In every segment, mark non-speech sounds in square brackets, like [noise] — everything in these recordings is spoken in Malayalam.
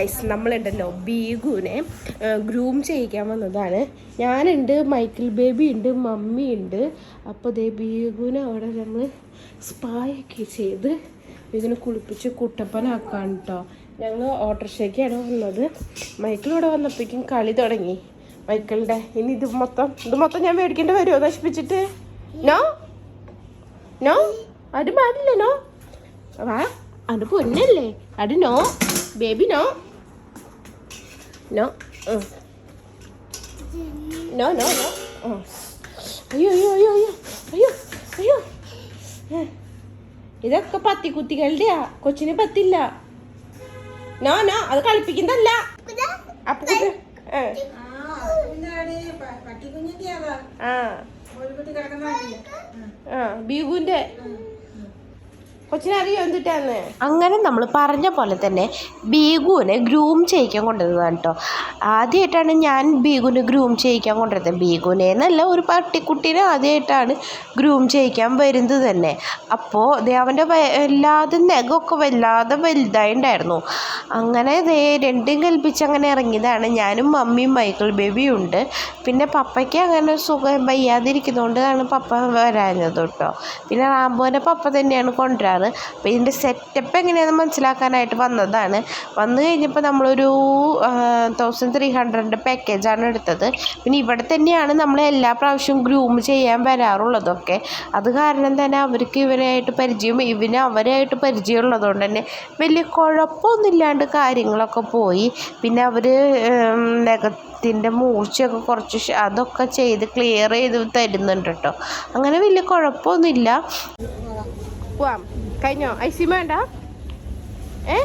ഗൈസ് നമ്മളുണ്ടല്ലോ ബീഗുവിനെ ഗ്രൂം ചെയ്യിക്കാൻ വന്നതാണ്. ഞാനുണ്ട് മൈക്കിൾ ബേബി ഉണ്ട് മമ്മി ഉണ്ട്. അപ്പോൾ ദേ ബീഗുവിനെ അവിടെ നമ്മൾ സ്പായൊക്കെ ചെയ്ത് ബീഗുവിനെ കുളിപ്പിച്ച് കുട്ടപ്പനാക്കാൻ കേട്ടോ ഞങ്ങൾ ഓട്ടോറിക്ഷയ്ക്കാണ് വന്നത്. മൈക്കിൾ ഇവിടെ വന്നപ്പോഴേക്കും കളി തുടങ്ങി. മൈക്കിളിന്റെ ഇനി ഇത് മൊത്തം ഇത് മൊത്തം ഞാൻ മേടിക്കേണ്ടി വരുമോ നശിപ്പിച്ചിട്ട്? നോ? നോ? അത് പാടില്ല നോ വാ. അത് പൊന്നല്ലേ? അത് no? Baby no? No. No no no. അയ്യോ അയ്യോ അയ്യോ അയ്യോ അയ്യോ അയ്യോ. ഇതൊക്കെ പത്തി കുത്തികളുടെയാ കൊച്ചിന് പത്തില്ല നോ നോ അത് കളിപ്പിക്കുന്നതല്ല. അപ്പൊ. ആ. ബീഗുന്റെ അങ്ങനെ നമ്മൾ പറഞ്ഞ പോലെ തന്നെ ബീഗുവിനെ ഗ്രൂം ചെയ്യിക്കാൻ കൊണ്ടുവന്നതാണ് കേട്ടോ. ആദ്യമായിട്ടാണ് ഞാൻ ബീഗുവിനെ ഗ്രൂം ചെയ്യിക്കാൻ കൊണ്ടുവരുന്നത്. ബീഗുവിനെ എന്നല്ല ഒരു പട്ടിക്കുട്ടീനെ ആദ്യമായിട്ടാണ് ഗ്രൂം ചെയ്യിക്കാൻ വരുന്നത് തന്നെ. അപ്പോൾ ദേ അവന്റെ വല്ലാതെ നഖമൊക്കെ വല്ലാതെ വലുതായിട്ടുണ്ടായിരുന്നു അങ്ങനെ ദേ രണ്ടും കൽപ്പിച്ച് അങ്ങനെ ഇറങ്ങിയതാണ്. ഞാനും മമ്മിയും മൈക്കിൾ ബേബിയും ഉണ്ട്. പിന്നെ പപ്പയ്ക്ക് അങ്ങനെ സുഖം വയ്യാതിരിക്കുന്നതുകൊണ്ടാണ് പപ്പ വരാഞ്ഞത് കേട്ടോ. പിന്നെ റാംബോന്റെ പപ്പ തന്നെയാണ് കൊണ്ടുവരാറ്. അപ്പോൾ ഇതിന്റെ സെറ്റപ്പ് എങ്ങനെയാണെന്ന് മനസ്സിലാക്കാനായിട്ട് വന്നതാണ്. വന്നു കഴിഞ്ഞപ്പോൾ നമ്മളൊരു തൗസൻഡ് ത്രീ ഹൺഡ്രഡിന്റെ പാക്കേജാണ് എടുത്തത്. പിന്നെ ഇവിടെ തന്നെയാണ് നമ്മൾ എല്ലാ പ്രാവശ്യവും ഗ്രൂം ചെയ്യാൻ വരാറുള്ളതൊക്കെ. അത് കാരണം തന്നെ അവർക്ക് ഇവരായിട്ട് പരിചയം ഇവന് അവരായിട്ട് പരിചയമുള്ളതുകൊണ്ട് തന്നെ വലിയ കുഴപ്പമൊന്നുമില്ലാണ്ട് കാര്യങ്ങളൊക്കെ പോയി. പിന്നെ അവർ നഖത്തിന്റെ മൂർച്ചയൊക്കെ കുറച്ച് അതൊക്കെ ചെയ്ത് ക്ലിയർ ചെയ്ത് തരുന്നുണ്ട് കേട്ടോ. അങ്ങനെ വലിയ കുഴപ്പമൊന്നുമില്ല. പോവാം. കഴിഞ്ഞോ? ഐസ്ക്രീം വേണ്ട? ഏ?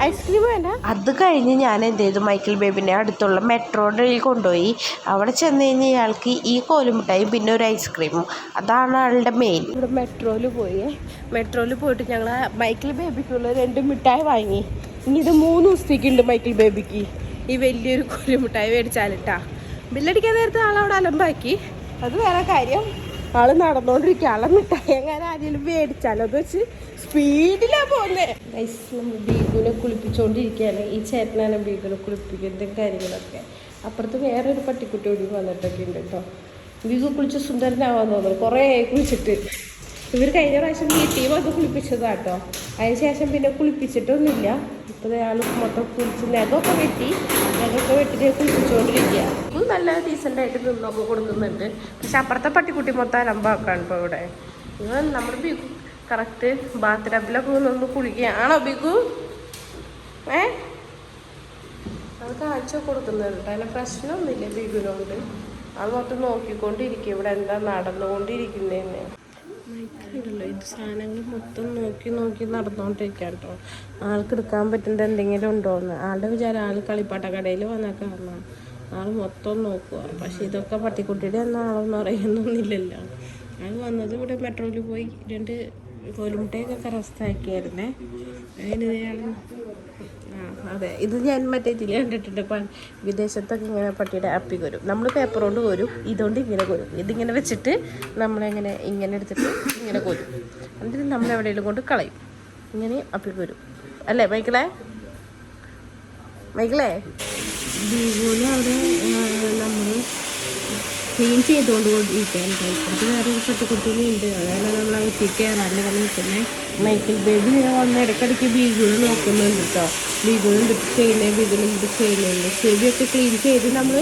ഐസ്ക്രീം വേണ്ട? അത് കഴിഞ്ഞ് ഞാൻ എന്ത് ചെയ്തു? മൈക്കിൾ ബേബിനെ അടുത്തുള്ള മെട്രോയുടെ കൊണ്ടുപോയി. അവിടെ ചെന്ന് കഴിഞ്ഞ് ഇയാൾക്ക് ഈ കോലുമിഠായും പിന്നെ ഒരു ഐസ്ക്രീമും അതാണ് ആളുടെ മെയിൻ ഇവിടെ മെട്രോയിൽ പോയി. മെട്രോയിൽ പോയിട്ട് ഞങ്ങൾ മൈക്കിൾ ബേബിക്കുള്ള രണ്ട് മിഠായി വാങ്ങി. ഇനി ഇത് മൂന്ന് ദിവസത്തേക്കുണ്ട് മൈക്കിൾ ബേബിക്ക് ഈ വലിയൊരു കോലുമിട്ടായി മേടിച്ചാലിട്ടാ. ബില്ലടിക്കാൻ നേരത്തെ ആളവിടെ അലമ്പാക്കി. അത് വേറെ കാര്യം. ആൾ നടന്നോണ്ടിരിക്കുക ആളെ ആരെങ്കിലും മേടിച്ചാലോ? അത് വെച്ച് സ്പീഡിലാ പോകുന്നേ നമ്മൾ ബീഗുനെ കുളിപ്പിച്ചുകൊണ്ടിരിക്കുകയാണ് ഈ ചേട്ടനാണ് ബീഗുനെ കുളിപ്പിക്കുന്നതും കാര്യങ്ങളൊക്കെ. അപ്പുറത്ത് വേറെ ഒരു പട്ടിക്കുട്ടി കൂടി വന്നിട്ടൊക്കെ ഉണ്ട് കേട്ടോ. ബീഗു കുളിച്ച് സുന്ദരനാവാൻ തോന്നുന്നു. കുറേ കുളിച്ചിട്ട്. ഇവർ കഴിഞ്ഞ പ്രാവശ്യം വീട്ടിൽ വന്ന് കുളിപ്പിച്ചതാട്ടോ. അതിന് ശേഷം പിന്നെ കുളിപ്പിച്ചിട്ടൊന്നുമില്ല. ഇപ്പോൾ അയാൾ മൊത്തം കുളിച്ച് നഖമൊക്കെ വെട്ടി നഖമൊക്കെ വെട്ടിട്ട് കുളിപ്പിച്ചുകൊണ്ടിരിക്കുക ഇത് നല്ല ഡീസന്റായിട്ട് നിന്നൊക്കെ കൊടുക്കുന്നുണ്ട്. പക്ഷെ അപ്പുറത്തെ പട്ടിക്കുട്ടി മൊത്തം അലമ്പാക്കാണ് ഇപ്പോൾ ഇവിടെ. ഇവൻ നമ്മുടെ ബിഗു കറക്റ്റ് ബാത്ത് ടബിലൊക്കെ നിന്ന് കുളിക്കുകയാണോ ബിഗു ഏ? അത് കാഴ്ച കൊടുക്കുന്നുണ്ട് അതിന് പ്രശ്നമൊന്നുമില്ല ബിഗുനോണ്ട് അത് മൊത്തം നോക്കിക്കൊണ്ടിരിക്കും ഇവിടെ എന്താ നടന്നുകൊണ്ടിരിക്കുന്നതെന്ന്. മൈക്കുണ്ടല്ലോ ഇത് സാധനങ്ങൾ മൊത്തം നോക്കി നോക്കി നടന്നുകൊണ്ടിരിക്കാം കേട്ടോ ആൾക്ക് എടുക്കാൻ പറ്റുന്നത് എന്തെങ്കിലും ഉണ്ടോ എന്ന് ആളുടെ വിചാരം ആൾ കളിപ്പാട്ട കടയിൽ വന്ന കാരണം ആൾ മൊത്തം നോക്കുക. പക്ഷേ ഇതൊക്കെ പട്ടിക്കുട്ടിയുടെ ഒന്നും ആളൊന്നും അറിയുന്നൊന്നുമില്ലല്ലോ ആൾ വന്നത് ഇവിടെ മെട്രോയിൽ പോയി രണ്ട് കോലുമുട്ടയൊക്കെ റസ്റ്റാക്കിയായിരുന്നേ ആ അതെ. ഇത് ഞാൻ മറ്റേ ഇതിൽ കണ്ടിട്ടുണ്ട്. ഇപ്പം വിദേശത്തൊക്കെ ഇങ്ങനെ പട്ടിയുടെ അപ്പി കൊരും. നമ്മൾ പേപ്പർ കൊണ്ട് കോരും. ഇതുകൊണ്ട് ഇങ്ങനെ കൊരും. ഇതിങ്ങനെ വെച്ചിട്ട് നമ്മളെങ്ങനെ ഇങ്ങനെ എടുത്തിട്ട് ഇങ്ങനെ കോരും. എന്നിട്ട് നമ്മൾ എവിടെയെങ്കിലും കൊണ്ട് കളയും. ഇങ്ങനെ അപ്പി കൊരും. അല്ലേ മൈക്കിളേ? മൈക്കിളേ? ബീഗോൽ അവിടെ ക്ലീൻ ചെയ്തുകൊണ്ട് ഇരിക്കാൻ അത് വേറെ ഒരു ഉണ്ട് അതായത് നമ്മൾ എത്തിക്കാൻ നല്ല കളി നിൽക്കുന്നത് മൈക്കിൾ ബേബി വന്ന് ഇടയ്ക്കിടയ്ക്ക് ബീഗുകൾ നോക്കുന്നുണ്ട് കേട്ടോ. ബീഗുകൾ എന്തിട്ട് ചെയ്യുന്നത് ബീഗുകൾ എന്തിട്ട് ചെയ്യുന്നുണ്ട് ചെവിയൊക്കെ ക്ലീൻ ചെയ്ത് നമ്മൾ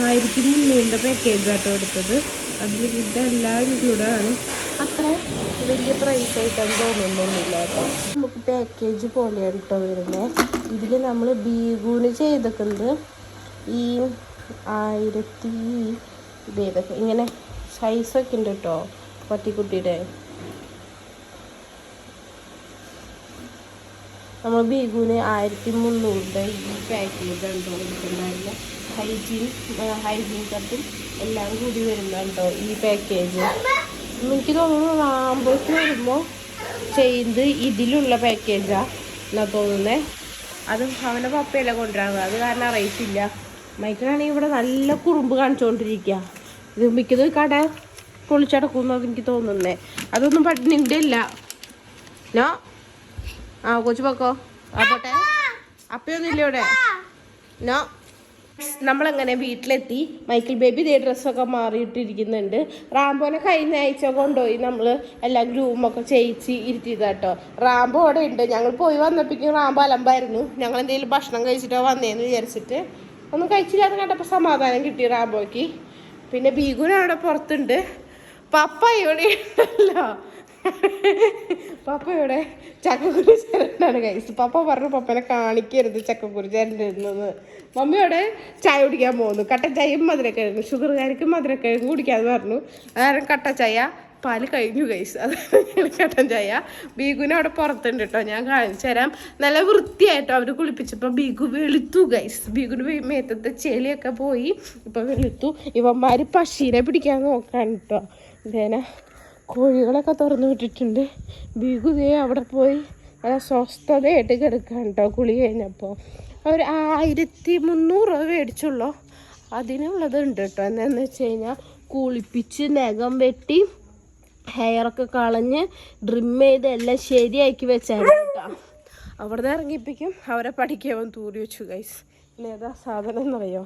ആയിരത്തി മുന്നൂറിന്റെ പാക്കേജ് കേട്ടോ എടുത്തത്. അതിൽ ഇതെല്ലാം ഇൻക്ലൂഡാണ് അത്ര വലിയ പ്രൈസ് ആയിട്ടാണ് തോന്നുന്നൊന്നുമില്ല കേട്ടോ. നമുക്ക് പാക്കേജ് പോലെയാണ് കേട്ടോ വരുന്നത് ഇതിൽ നമ്മൾ ബീഗൂന് ചെയ്തിട്ടുണ്ട്. ഈ ആയിരത്തി ഇത് ഏതൊക്കെ ഇങ്ങനെ സൈസൊക്കെ ഉണ്ട് കേട്ടോ പട്ടിക്കുട്ടിയുടെ. നമ്മൾ ബീഗുവിന് ആയിരത്തി മുന്നൂറിന്റെ പാക്ക് പാക്കേജ് ഉണ്ടോ എടുക്കുന്നുണ്ടായില്ല ഹൈജീൻ ഹൈജീൻ കട്ടും എല്ലാം കൂടി വരുന്നുണ്ടോ ഈ പാക്കേജ് എനിക്ക് തോന്നുന്നു റാമ്പോക്ക് വരുമ്പോൾ ചെയ്യുന്നത് ഇതിലുള്ള പാക്കേജാണ് എന്നാ തോന്നുന്നത് അത് അവന്റെ പപ്പയല്ല കൊണ്ടുവരാറ് അത് കാരണം അറിയത്തില്ല. മൈക്കിളാണെങ്കിൽ ഇവിടെ നല്ല കുറുമ്പ് കാണിച്ചുകൊണ്ടിരിക്കുക ഇത് മിക്കത് കട പൊളിച്ചടക്കുന്നത് എനിക്ക് തോന്നുന്നേ. അതൊന്നും പട്ടിണിന്റെ ഇല്ല. നോ ആ കൊച്ചു പൊക്കോ. ആ പോട്ടെ. അപ്പയൊന്നുമില്ല ഇവിടെ? നോ നമ്മളങ്ങനെ വീട്ടിലെത്തി. മൈക്കിൾ ബേബി ഇതേ ഡ്രസ്സൊക്കെ മാറിയിട്ടിരിക്കുന്നുണ്ട്. റാംബോനെ കഴിഞ്ഞ ആഴ്ച കൊണ്ടുപോയി നമ്മൾ എല്ലാം ഗ്രൂമൊക്കെ ചെയ്യിച്ച് ഇരുത്തിയതാട്ടോ റാംബോ അവിടെ ഉണ്ട്. ഞങ്ങൾ പോയി വന്നപ്പോഴേക്കും റാംബോ അലമ്പായിരുന്നു. ഞങ്ങൾ എന്തെങ്കിലും ഭക്ഷണം കഴിച്ചിട്ടോ വന്നേന്ന് വിചാരിച്ചിട്ട്. ഒന്നും കഴിച്ചില്ലാന്ന് കണ്ടപ്പോൾ സമാധാനം കിട്ടി റാംബോയ്ക്ക് പിന്നെ ബീഗുന അവിടെ പുറത്തുണ്ട്. പപ്പ ഇവിടെ ഉണ്ടല്ലോ. പപ്പ ഇവിടെ ചക്കക്കുരു ചേരണ്ടാണ് കഴിച്ചത് പപ്പ പറഞ്ഞു പപ്പനെ കാണിക്കരുത് ചക്കക്കുരു മമ്മി അവിടെ ചായ കുടിക്കാൻ പോകുന്നു കട്ട ചായയും മധുരക്കിഴങ്ങ് ഷുഗറുകാർക്ക് മധുരക്കിഴങ്ങ് കുടിക്കാന്ന് പറഞ്ഞു. അതാരം കട്ട ചായ. പാൽ കഴിഞ്ഞു കൈസ് അതാണ് കട്ടൻ ചായ. ബീഗുനെ അവിടെ പുറത്തുണ്ട് കേട്ടോ ഞാൻ കാണിച്ചു തരാം. നല്ല വൃത്തിയായിട്ടോ അവർ കുളിപ്പിച്ചപ്പോൾ ബീഗു വെളുത്തു ഗൈസ് വേ- മേത്തത്തെ ചെളിയൊക്കെ പോയി. ഇപ്പൊ വെളുത്തു. ഇവന്മാർ പശീനെ പിടിക്കാൻ നോക്കാൻ കേട്ടോ ഇതേന കോഴികളൊക്കെ തുറന്നു വിട്ടിട്ടുണ്ട്. ബീഗു ദേ അവിടെ പോയി നല്ല സ്വസ്ഥതയായിട്ട് കിടക്കാൻ കേട്ടോ കുളി കഴിഞ്ഞപ്പോൾ അവർ ആയിരത്തി മുന്നൂറ് രൂപ മേടിച്ചുള്ളൂ. അതിനുള്ളത് ഉണ്ട് കേട്ടോ എന്താണെന്ന് വെച്ച് കഴിഞ്ഞാൽ കുളിപ്പിച്ച് നഖം വെട്ടി ഹെയറൊക്കെ കളഞ്ഞ് ഡ്രിം ചെയ്ത് എല്ലാം ശരിയാക്കി വെച്ചായിരുന്നു കേട്ടോ. അവിടെ നിന്ന് ഇറങ്ങിപ്പിക്കും അവരെ പഠിക്കാൻ തൂറി വെച്ചു ഗൈസ് ഏതാ സാധനം എന്നറിയോ?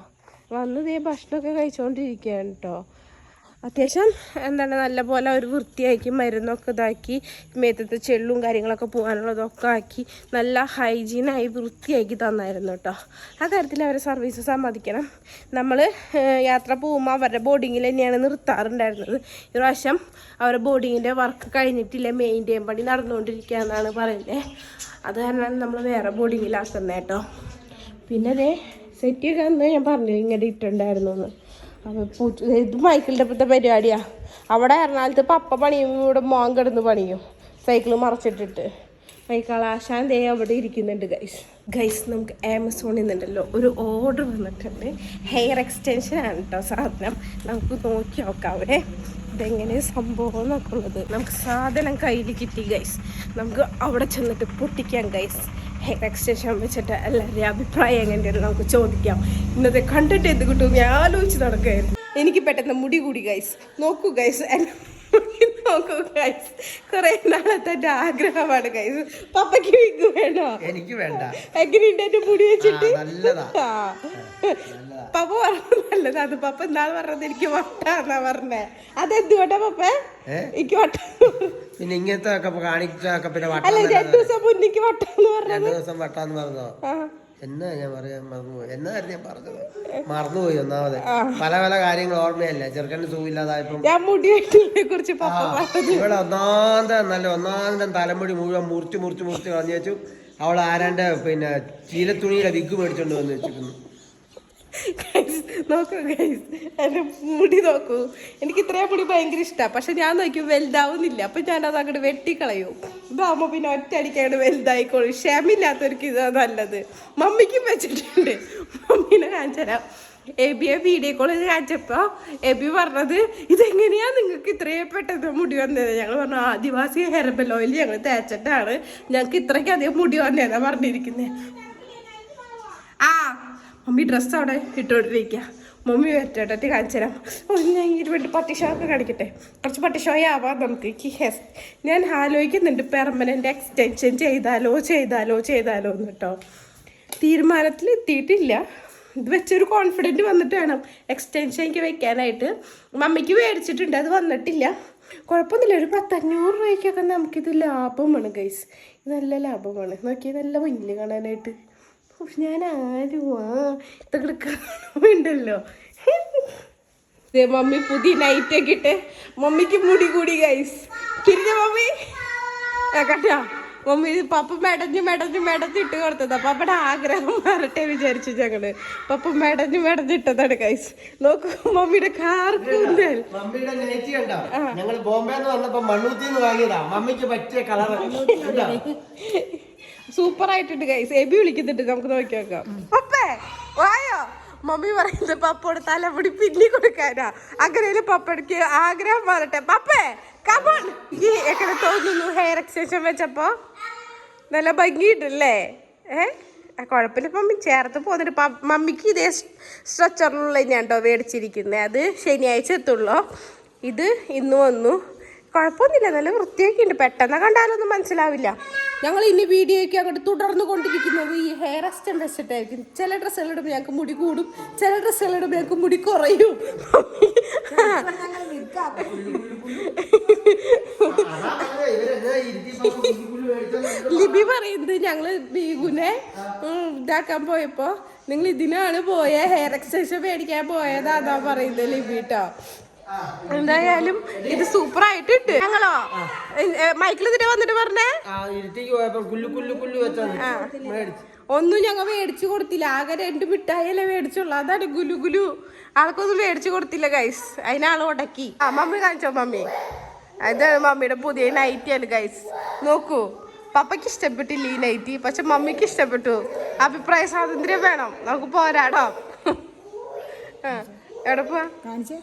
വന്ന് ദേ ഭക്ഷണമൊക്കെ കഴിച്ചുകൊണ്ടിരിക്കുകയാണ് കേട്ടോ. അത്യാവശ്യം എന്താണ് നല്ല പോലെ ഒരു വൃത്തിയാക്കി മരുന്നൊക്കെ ഇതാക്കി മേത്തത്തെ ചെള്ളും കാര്യങ്ങളൊക്കെ പോകാനുള്ളതൊക്കെ ആക്കി നല്ല ഹൈജീനായി വൃത്തിയാക്കി തന്നായിരുന്നു കേട്ടോ ആ കാര്യത്തിൽ അവരെ സർവീസ് സമ്മതിക്കണം. നമ്മൾ യാത്ര പോകുമ്പോൾ അവരുടെ ബോർഡിങ്ങിൽ തന്നെയാണ് നിർത്താറുണ്ടായിരുന്നത്. ഈ പ്രാവശ്യം അവരുടെ ബോർഡിങ്ങിന്റെ വർക്ക് കഴിഞ്ഞിട്ടില്ല. മെയിന്റെയിൻ പണി നടന്നുകൊണ്ടിരിക്കുക എന്നാണ് പറയുന്നത് അത് കാരണം നമ്മൾ വേറെ ബോർഡിങ്ങിലാക്കുന്നത് കേട്ടോ പിന്നെ അതേ സെറ്റ് അന്ന് ഞാൻ പറഞ്ഞു ഇങ്ങനെ ഇട്ടുണ്ടായിരുന്നു എന്ന്. ഇത് മൈക്കിളിന്റെ ഇപ്പോഴത്തെ പരിപാടിയാ. അവിടെ എറണാകുളത്ത് പപ്പ പണിയും ഇവിടെ മോൻ കിടന്ന് പണിയും. സൈക്കിൾ മറച്ചിട്ടിട്ട്. മൈക്കളാശാൻ ദേ അവിടെ ഇരിക്കുന്നുണ്ട് ഗൈസ് ഗൈസ് നമുക്ക് ആമസോണിൽ നിന്നുണ്ടല്ലോ ഒരു ഓർഡർ വന്നിട്ടുണ്ട്. ഹെയർ എക്സ്റ്റൻഷൻ ആണ് കേട്ടോ സാധനം. നമുക്ക് നോക്കി നോക്കാം അവിടെ. ഇതെങ്ങനെ സംഭവം എന്നൊക്കെ ഉള്ളത് നമുക്ക് സാധനം കയ്യിൽ കിട്ടി ഗൈസ് നമുക്ക് അവിടെ ചെന്നിട്ട് പൊട്ടിക്കാം ഗൈസ് ഹെയർ എക്സ്റ്റൻഷൻ വെച്ചിട്ട് എല്ലാവരുടെയും അഭിപ്രായം എങ്ങനെയാണ് നമുക്ക് ചോദിക്കാം. ഇന്നത്തെ കണ്ടിട്ട് എന്ത് കിട്ടും ഞാൻ ആലോചിച്ച് നടക്കുകയായിരുന്നു. എനിക്ക് പെട്ടെന്ന് മുടി കൂടി ഗൈസ് നോക്കൂ ഗൈസ് നോക്കൂ ഗൈസ് കുറെ നാളത്തെ ആഗ്രഹമാണ് ഗൈസ് പപ്പയ്ക്ക് വിഗ് വേണോ? എനിക്ക് വേണ്ട. എങ്ങനെയുണ്ട് എന്റെ മുടി വെച്ചിട്ട്? നല്ലതാ. പപ്പ പറഞ്ഞു നല്ലതാ. അത് പപ്പ എന്നാൾ പറഞ്ഞത് എനിക്ക് വട്ടാന്നാ പറഞ്ഞേ. അതെന്തുകൊണ്ടാ പപ്പ? ഏ? എനിക്ക് വട്ട പിന്നെ ഇങ്ങനത്തെ ഒക്കെ കാണിച്ചൊക്കെ പിന്നെ വട്ടം അല്ല രണ്ടു ദിവസം മുന്നിക്ക് വട്ടാന്ന് പറഞ്ഞു രണ്ടു ദിവസം വട്ടാന്ന് പറഞ്ഞോ? എന്നാ ഞാൻ പറയാൻ മറന്നുപോയി. എന്നായിരുന്നു ഞാൻ പറഞ്ഞത്? മറന്നുപോയി ഒന്നാമത്. പല പല കാര്യങ്ങൾ ഓർമ്മയല്ല? ചെറുക്കന്റെ പപ്പ പറഞ്ഞു ഇവിടെ ഒന്നാന്തരം നല്ല ഒന്നാന്തരം തലമുടി മുഴുവൻ മുറിച്ച് മുറിച്ച് മുറിച്ച് കളഞ്ഞു വെച്ചു. അവൾ ആരാണ്ട് പിന്നെ ചീലത്തുണിയുടെ വിഗ് മേടിച്ചോണ്ട് വന്ന് വെച്ചിരുന്നു. നോക്കൂ ഗൈസ് എന്റെ മുടി നോക്കൂ. എനിക്ക് ഇത്രയും മുടി ഭയങ്കര ഇഷ്ടമാണ് പക്ഷെ ഞാൻ നോക്കിയും വലുതാവുന്നില്ല. അപ്പം ഞാനത് അങ്ങോട്ട് വെട്ടിക്കളയും. ഇതാകുമ്പോൾ പിന്നെ ഒറ്റ അടിക്കാണ്ട് വലുതായിക്കോളും. ക്ഷമില്ലാത്തവർക്ക് ഇതാ നല്ലത്. മമ്മിക്കും വെച്ചിട്ടുണ്ട്. മമ്മീനെ കാണിച്ചു തരാം. എബിയെ വീഡിയോ കോളിൽ കാണിച്ചപ്പോൾ എബി പറഞ്ഞത് ഇതെങ്ങനെയാ നിങ്ങൾക്ക് ഇത്രയും പെട്ടെന്ന് മുടി വന്നത്? ഞങ്ങൾ പറഞ്ഞു ആദിവാസി ഹെർബൽ ഓയിൽ ഞങ്ങൾ തേച്ചിട്ടാണ് ഞങ്ങൾക്ക് ഇത്രയ്ക്ക് അധികം മുടി വന്നതെന്നാണ് പറഞ്ഞിരിക്കുന്നത് ആ മമ്മി ഡ്രസ്സ് അവിടെ ഇട്ടുകൊണ്ടിരിക്കുക മമ്മി വരട്ടെ കാണിച്ചു തരാം. ഓ, ഞാൻ ഈ വേണ്ടി പട്ടിഷോ ഒക്കെ കാണിക്കട്ടെ? കുറച്ച് പട്ടിഷോ ആവാം നമുക്ക്. യെസ് ഞാൻ ആലോചിക്കുന്നുണ്ട് പെർമനന്റ് എക്സ്റ്റൻഷൻ ചെയ്താലോ ചെയ്താലോ ചെയ്താലോ എന്ന് കേട്ടോ. തീരുമാനത്തിൽ എത്തിയിട്ടില്ല. ഇത് വെച്ചൊരു കോൺഫിഡന്റ് വന്നിട്ട് വേണം എക്സ്റ്റൻഷൻ എനിക്ക് വെക്കാനായിട്ട്. മമ്മിക്ക് മേടിച്ചിട്ടുണ്ട് അത് വന്നിട്ടില്ല. കുഴപ്പമൊന്നുമില്ല. ഒരു പത്തഞ്ഞൂറ് രൂപയ്ക്കൊക്കെ നമുക്കിത് ലാഭമാണ് ഗൈസ് നല്ല ലാഭമാണ്. നോക്കി നല്ല മുന്നിൽ കാണാനായിട്ട്. ഞാൻ ആരുമാ ഇതൊക്കെ കാണുന്നുണ്ടല്ലോ മമ്മി പുതിയ നൈറ്റ് ഒക്കെ ഇട്ട് മമ്മിക്ക് മുടി കൂടി ഗൈസ് തിരിഞ്ഞ മമ്മി. ആ മമ്മി ഇത് പപ്പ മെടഞ്ഞ് മെടഞ്ഞ് മെടഞ്ഞിട്ട് ഇട്ട് കൊടുത്തതാ. പപ്പയുടെ ആഗ്രഹം മാറട്ടെ വിചാരിച്ചു ഞങ്ങൾ. പപ്പ മെടഞ്ഞ് മെടഞ്ഞിട്ടതാണ് ഗൈസ് നോക്കൂ മമ്മിയുടെ കാർ കൂന്തൽ മമ്മിയുടെ നെറ്റി കണ്ടോ? ഞങ്ങൾ ബോംബെന്ന് വന്നപ്പോ മണ്ണൂത്തിന്ന് വാങ്ങിയതാ. മമ്മിക്ക് പറ്റിയ കളർ സൂപ്പർ ആയിട്ടുണ്ട് ഗൈസ് എബി വിളിക്കുന്നുണ്ട്. നമുക്ക് നോക്കി നോക്കാം. പപ്പേ വായോ? മമ്മി പറയുന്നത് പപ്പോട് തലമുടി പിന്നി കൊടുക്കാനാ. അങ്ങനെ പപ്പടക്ക് ആഗ്രഹം മാറട്ടെ. പപ്പേ കബൺ ഈ എങ്ങനെ തോന്നുന്നു ഹെയർ എക്സ്റ്റൻഷൻ വെച്ചപ്പോ? നല്ല ഭംഗിയിട്ടല്ലേ ഏ? കുഴപ്പമില്ല മമ്മി. ചേർത്ത് പോന്നിട്ട് മമ്മിക്ക് ഇതേ സ്ട്രെച്ചറിലുള്ള ഞാൻ കേട്ടോ മേടിച്ചിരിക്കുന്നത് അത് ശനിയാഴ്ച എത്തുള്ളൂ. ഇത് ഇന്ന് വന്നു. കുഴപ്പമൊന്നുമില്ല. നല്ല വൃത്തിയൊക്കെ ഉണ്ട് പെട്ടെന്ന് കണ്ടാലൊന്നും മനസ്സിലാവില്ല. ഞങ്ങൾ ഇനി വീഡിയോയ്ക്ക് അങ്ങോട്ട് തുടർന്ന് കൊണ്ടിരിക്കുന്നത് ഈ ഹെയർ അസ്റ്റം വെച്ചിട്ടായിരിക്കും ചില ഡ്രസ്സുകളിടുമ്പോൾ ഞങ്ങൾക്ക് മുടി കൂടും. ചില ഡ്രസ്സുകളിടുമ്പോൾ ഞങ്ങൾക്ക് മുടി കുറയും. ലിബി പറയുന്നത് ഞങ്ങൾ ബീഗുനെ ഇതാക്കാൻ പോയപ്പോ നിങ്ങൾ ഇതിനാണ് പോയ ഹെയർ എക്സ്റ്റൻഷൻ മേടിക്കാൻ പോയതാന്നാ പറയുന്നത് ലിബി കേട്ടോ എന്തായാലും ഇത് സൂപ്പർ ആയിട്ടുണ്ട് ഞങ്ങളോ മൈക്കിൾ ഇതിട്ട് വന്നിട്ട് പറഞ്ഞേ? ഒന്നും ഞങ്ങൾ മേടിച്ചു കൊടുത്തില്ല. ആകെ രണ്ട് മിഠായിയല്ലേ മേടിച്ചുള്ളൂ. അതാണ് ഗുലു ഗുലു. ആൾക്കൊന്നും മേടിച്ചു കൊടുത്തില്ല ഗൈസ് അതിനാൾ ഉടക്കി. ആ മമ്മി കാണിച്ചോ മമ്മി? അതാണ് മമ്മിയുടെ പുതിയ നൈറ്റിയാണ് ഗൈസ് നോക്കൂ. പപ്പയ്ക്ക് ഇഷ്ടപ്പെട്ടില്ല ഈ നൈറ്റി പക്ഷെ മമ്മിക്ക് ഇഷ്ടപ്പെട്ടു. അഭിപ്രായ സ്വാതന്ത്ര്യം വേണം. നമുക്ക് പോരാടാം. [laughs] എവിടെ പോവാ? കാണിച്ചേ.